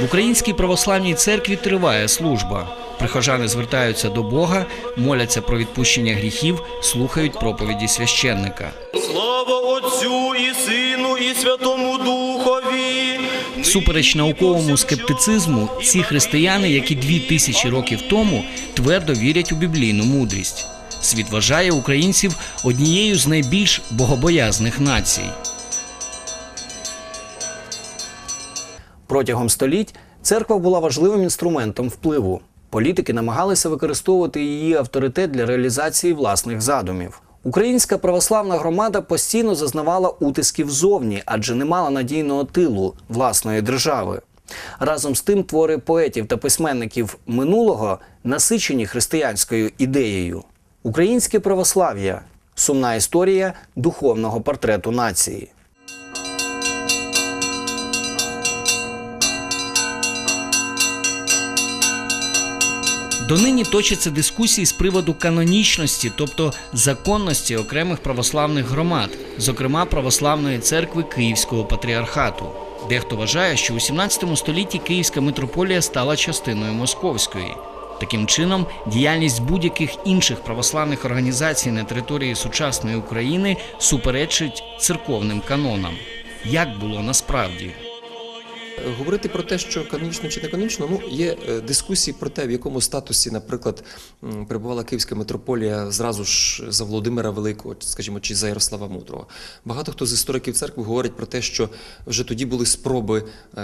В Українській православній церкві триває служба. Прихожани звертаються до Бога, моляться про відпущення гріхів, слухають проповіді священника. Слава Отцю і Сину, і Святому Духові. Супереч науковому скептицизму, ці християни, які дві тисячі років тому твердо вірять у біблійну мудрість. Світ вважає українців однією з найбільш богобоязних націй. Протягом століть церква була важливим інструментом впливу. Політики намагалися використовувати її авторитет для реалізації власних задумів. Українська православна громада постійно зазнавала утисків зовні, адже не мала надійного тилу власної держави. Разом з тим, твори поетів та письменників минулого насичені християнською ідеєю. Українське православ'я сумна історія духовного портрету нації. Донині точаться дискусії з приводу канонічності, тобто законності окремих православних громад, зокрема православної церкви Київського патріархату. Дехто вважає, що у 17 столітті Київська митрополія стала частиною московської. Таким чином, діяльність будь-яких інших православних організацій на території сучасної України суперечить церковним канонам. Як було насправді? Говорити про те, що канонічно чи не канонічно, ну є е, дискусії про те, в якому статусі, наприклад, перебувала Київська митрополія зразу ж за Володимира Великого, скажімо, чи за Ярослава Мудрого. Багато хто з істориків церкви говорить про те, що вже тоді були спроби е,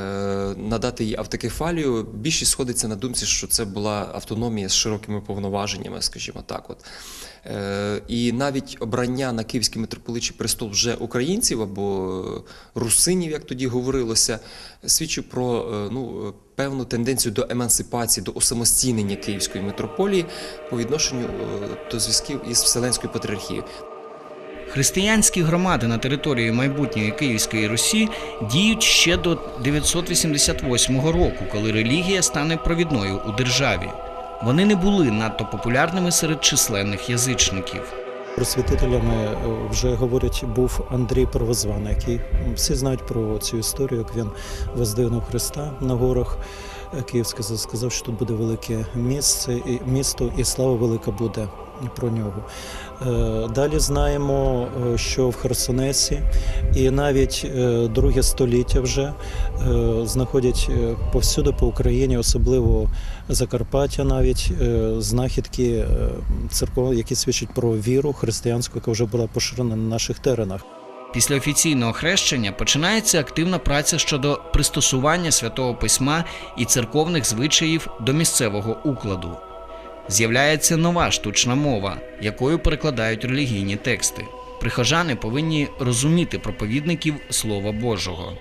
надати їй автокефалію. Більшість сходиться на думці, що це була автономія з широкими повноваженнями, скажімо так. От. Е, І навіть обрання на Київський митрополичий престол вже українців або русинів, як тоді говорилося, свідчить про е, ну, е, певну тенденцію до емансипації, до осамостійнення Київської митрополії по відношенню е, до зв'язків із Вселенською патріархією. Християнські громади на території майбутньої Київської Русі діють ще до 988 року, коли релігія стане провідною у державі. Вони не були надто популярними серед численних язичників. Просвітителями е, вже говорять, був Андрій Первозваний, який всі знають про цю історію, як він воздвигнув Христа на горах. Київська сказав, що тут буде велике місце місто, і слава велика буде про нього. Е, Далі знаємо, е, що в Херсонесі і навіть е, друге століття вже знаходять повсюди по Україні, особливо Закарпаття, навіть знахідки церков, які свідчать про віру християнську, яка вже була поширена на наших теренах. Після офіційного хрещення починається активна праця щодо пристосування святого письма і церковних звичаїв до місцевого укладу. З'являється нова штучна мова, якою перекладають релігійні тексти. Прихожани повинні розуміти проповідників Слова Божого.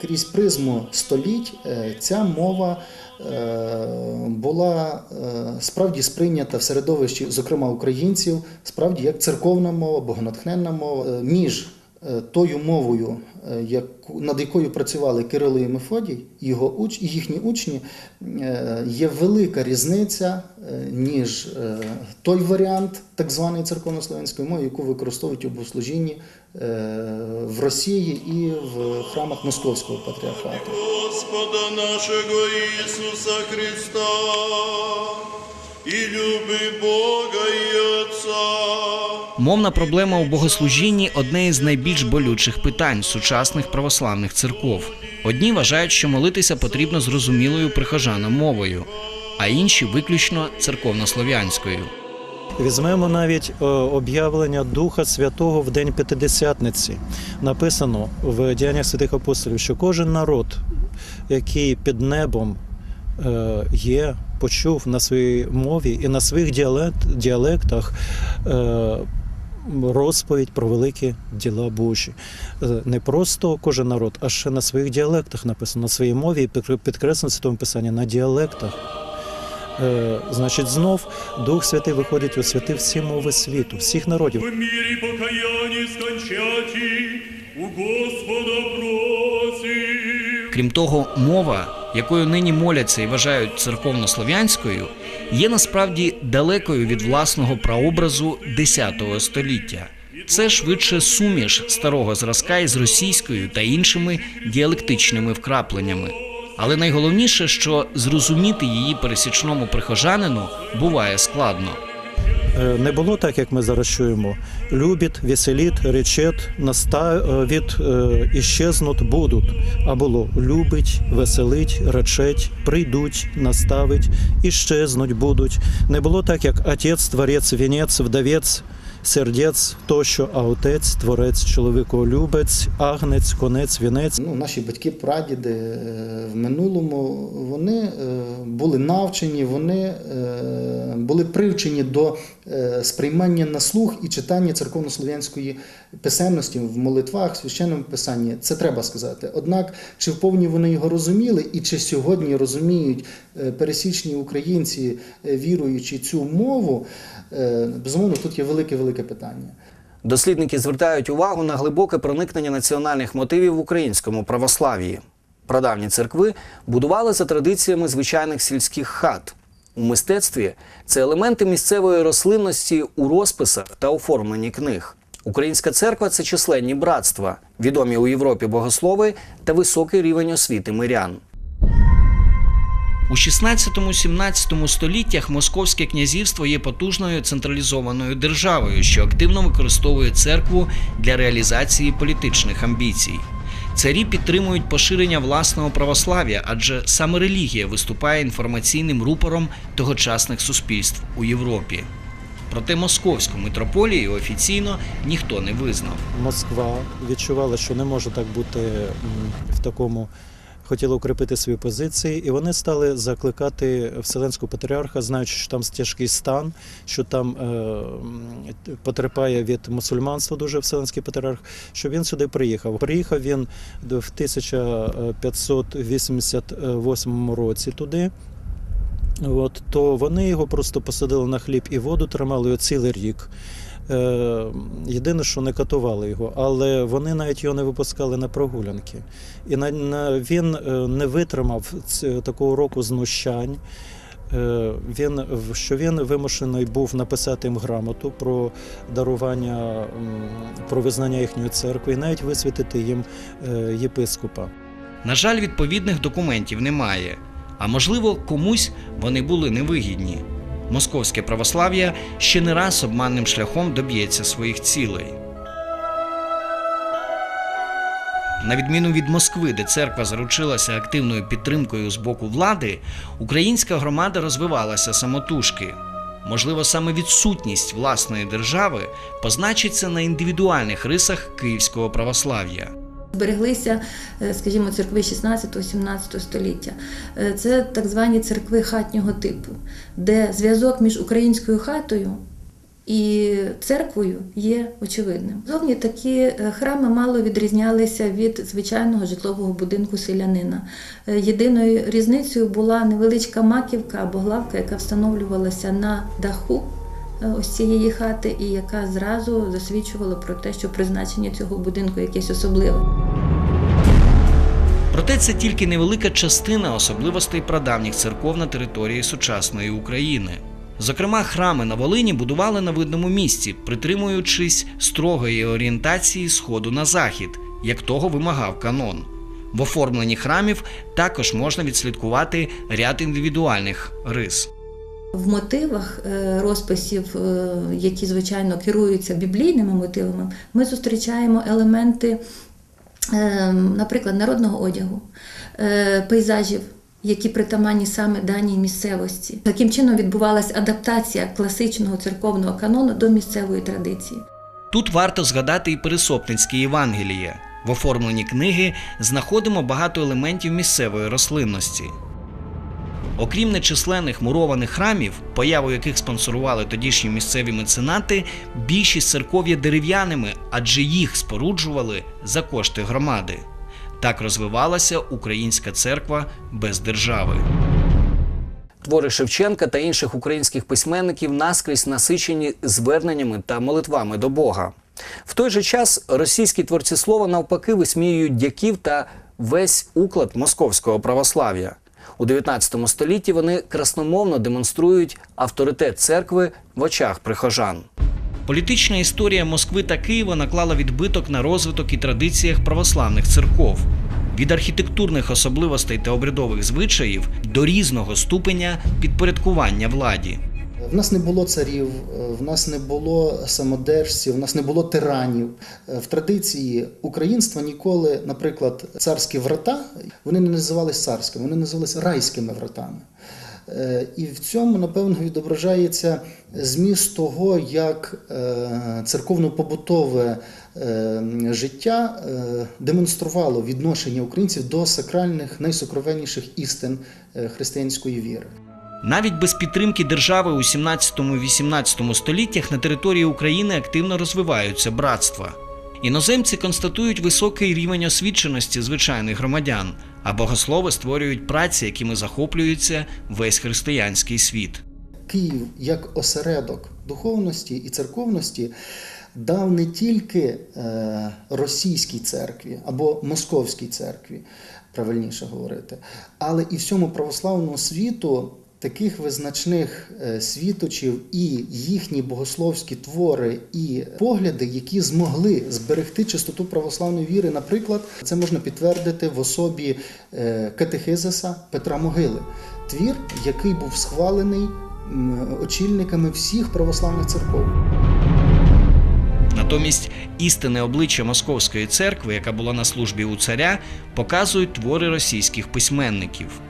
Крізь призму століть е, ця мова е, була е, справді сприйнята в середовищі, зокрема українців, справді як церковна мова, богонатхненна мова між тою мовою, е, над якою працювали Кирило і Мефодій, його уч, і їхні учні, е, є велика різниця е, ніж е, той варіант так званої церковнослов'янської мови, яку використовують у богослужінні е, в Росії і в храмах Московського патріархату. Господа нашого Ісуса Христа, і люби Бога. Мовна проблема у богослужінні одне із найбільш болючих питань сучасних православних церков. Одні вважають, що молитися потрібно зрозумілою прихожанам мовою, а інші виключно церковнослов'янською. Візьмемо навіть е, об'явлення Духа Святого в День П'ятидесятниці. Написано в діяннях святих апостолів, що кожен народ, який під небом е, є, почув на своїй мові і на своїх діалект, діалектах. Розповідь про великі діла Божі. Е, Не просто кожен народ, а ще на своїх діалектах написано, на своїй мові, і підкр- підкреслено Святому Писанні на діалектах. Е, Значить, знов Дух Святий виходить освятив всі мови світу, всіх народів. В мире покаяние скончати, у Господа просим. Крім того, мова, якою нині моляться і вважають церковнослов'янською, є насправді далекою від власного прообразу X століття. Це швидше суміш старого зразка із російською та іншими діалектичними вкрапленнями. Але найголовніше, що зрозуміти її пересічному прихожанину буває складно. Е, Не було так, як ми зараз чуємо. Любіт, веселіт, речет, наставить, іщезнут, іщезнуть будуть. А було любить, веселить, речеть, прийдуть, наставить, іщезнуть будуть. Не було так, як отець, творець, вінець, вдовець, сердець, тощо, а отець, творець, чоловіколюбець, агнець, конець, вінець. Ну, наші батьки, прадіди е, в минулому вони е, були навчені, вони е, були привчені до сприймання на слух і читання церковнослов'янської писемності в молитвах, в священному писанні. Це треба сказати. Однак, чи вповні вони його розуміли, і чи сьогодні розуміють пересічні українці, віруючи цю мову, безумовно, тут є велике велике питання. Дослідники звертають увагу на глибоке проникнення національних мотивів в українському православ'ї. Прадавні церкви будували за традиціями звичайних сільських хат. У мистецтві це елементи місцевої рослинності у розписах та оформленні книг. Українська церква це численні братства, відомі у Європі богослови та високий рівень освіти мирян. У 16-17 століттях Московське князівство є потужною централізованою державою, що активно використовує церкву для реалізації політичних амбіцій. Царі підтримують поширення власного православ'я, адже саме релігія виступає інформаційним рупором тогочасних суспільств у Європі. Проте московську митрополію офіційно ніхто не визнав. Москва відчувала, що не може так бути в такому. Хотіла укріпити свої позиції, і вони стали закликати Вселенського патріарха, знаючи, що там тяжкий стан, що там е, потерпає від мусульманства дуже Вселенський патріарх, щоб він сюди приїхав. Приїхав він в 1588 році туди. От, то вони його просто посадили на хліб і воду, тримали цілий рік. Е, єдине, що не катували його, але вони навіть його не випускали на прогулянки. І на, він е, не витримав ц- такого року знущань. Е, Він, що він вимушений був написати їм грамоту про дарування, про визнання їхньої церкви і навіть висвітити їм е, єпископа. На жаль, відповідних документів немає. А можливо, комусь вони були невигідні. Московське православ'я ще не раз обманним шляхом доб'ється своїх цілей. На відміну від Москви, де церква заручилася активною підтримкою з боку влади, українська громада розвивалася самотужки. Можливо, саме відсутність власної держави позначиться на індивідуальних рисах київського православ'я. Збереглися, е, скажімо, церкви 16-17 століття. Е, Це так звані церкви хатнього типу, де зв'язок між українською хатою і церквою є очевидним. Зовні такі е, храми мало відрізнялися від звичайного житлового будинку селянина. Єдиною різницею була невеличка маківка або главка, яка встановлювалася на даху ось цієї хати, і яка зразу засвідчувала про те, що призначення цього будинку якесь особливе. Проте це тільки невелика частина особливостей прадавніх церков на території сучасної України. Зокрема, храми на Волині будували на видному місці, притримуючись строгої орієнтації сходу на захід, як того вимагав канон. В оформленні храмів також можна відслідкувати ряд індивідуальних рис. В мотивах е, розписів, е, які звичайно керуються біблійними мотивами, ми зустрічаємо елементи, е, наприклад, народного одягу, пейзажів, які притаманні саме даній місцевості. Таким чином відбувалася адаптація класичного церковного канону до місцевої традиції. Тут варто згадати і Пересопницьке Євангеліє. В оформленні книги знаходимо багато елементів місцевої рослинності. Окрім нечисленних мурованих храмів, появу яких спонсорували тодішні місцеві меценати, більшість церков є дерев'яними, адже їх споруджували за кошти громади. Так розвивалася українська церква без держави. Твори Шевченка та інших українських письменників наскрізь насичені зверненнями та молитвами до Бога. В той же час російські творці слова навпаки висміюють дяків та весь уклад московського православ'я. У 19 столітті вони красномовно демонструють авторитет церкви в очах прихожан. Політична історія Москви та Києва наклала відбиток на розвиток і традиціях православних церков. від архітектурних особливостей та обрядових звичаїв до різного ступеня підпорядкування владі. В нас не було царів, е, в нас не було самодержців, в нас не було тиранів. Е, В традиції українства ніколи, наприклад, царські врата, вони не називались царськими, вони називалися райськими вратами. Е, І в цьому, напевно, відображається зміст того, як церковно-побутове життя демонструвало відношення українців до сакральних, найсокровенніших істин християнської віри. Навіть без підтримки держави у 17-18 століттях на території України активно розвиваються братства. Іноземці констатують високий рівень освіченості звичайних громадян, а богослови створюють праці, якими захоплюється весь християнський світ. Київ як осередок духовності і церковності дав не тільки е, російській церкві або московській церкві, правильніше говорити, але і всьому православному світу таких визначних е, світочів і їхні богословські твори і погляди, які змогли зберегти чистоту православної віри. Наприклад, це можна підтвердити в особі е, катехизиса Петра Могили, твір, який був схвалений очільниками всіх православних церков. Натомість істинне обличчя Московської церкви, яка була на службі у царя, показують твори російських письменників.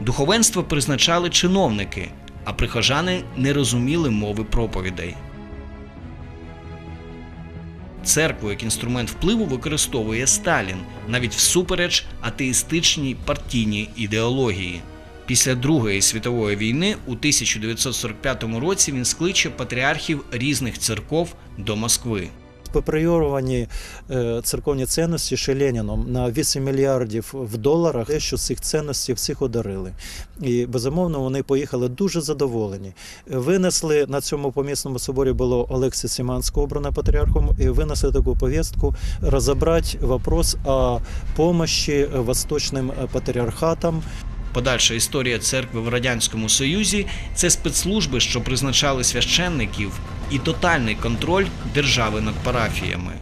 Духовенство призначали чиновники, а прихожани не розуміли мови проповідей. Церкву як інструмент впливу використовує Сталін навіть всупереч атеїстичній партійній ідеології. Після Другої світової війни у 1945 році він скличе патріархів різних церков до Москви. Поприйоровані е, церковні цінності ще Леніном на 8 мільярдів в доларах, що цих цінностей всіх одарили. І безумовно вони поїхали дуже задоволені. Винесли на цьому помісному соборі було Олексій Сіманського обрано патріархом, і винесли таку повістку розібрати вопрос о помощі восточним патріархатам. Подальша історія церкви в радянському союзі це спецслужби, що призначали священників, і тотальний контроль держави над парафіями.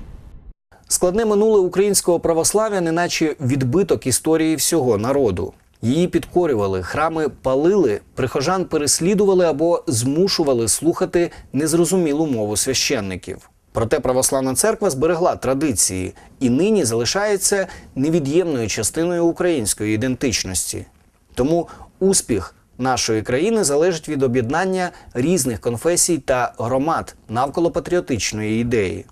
Складне минуле українського православ'я, неначе відбиток історії всього народу. Її підкорювали, храми палили, прихожан переслідували або змушували слухати незрозумілу мову священників. Проте православна церква зберегла традиції і нині залишається невід'ємною частиною української ідентичності. Тому успіх нашої країни залежить від об'єднання різних конфесій та громад навколо патріотичної ідеї.